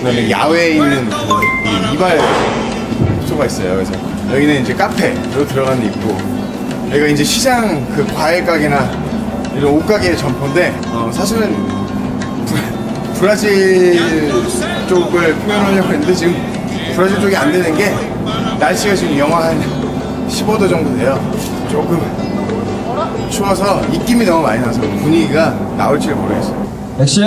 그다음에 야외에 있는 그 이발 숙소가 있어요. 그래서 여기는 이제 카페로 들어가는 입구. 여기가 이제 시장 그 과일 가게나 이런 옷 가게 점포인데 어, 사실은 브- 브라질 쪽을 표현하려고 했는데 지금 브라질 쪽이 안 되는 게 날씨가 지금 영하 한 15도 정도 돼요. 조금 추워서 입김이 너무 많이 나서 분위기가 나올지 모르겠어요. 액션!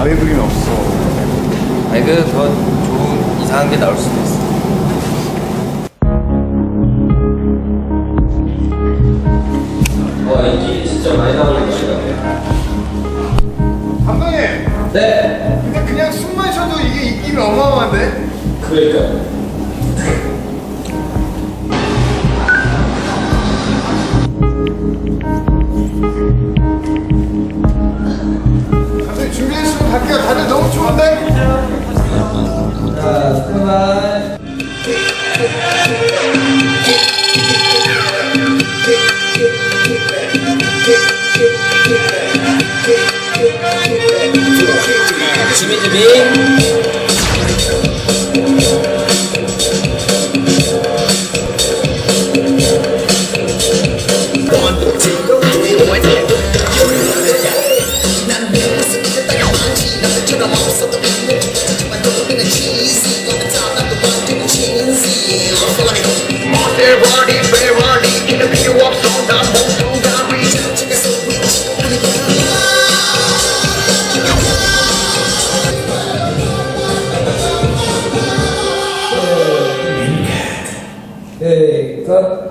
야외 그림이 없어. 아니 그 더 좋은 이상한 게 나올 수도 있어. 와 인기 진짜 많이 나오는 거 같아요 감독님, 네. 근데 그냥 숨만 쉬어도 이게 입김이 어마어마한데? 그러니까. 감 Cheese, on the top like a bunch of cheese, yeah, I'm gonna go. 준비 준비 에이, 컷.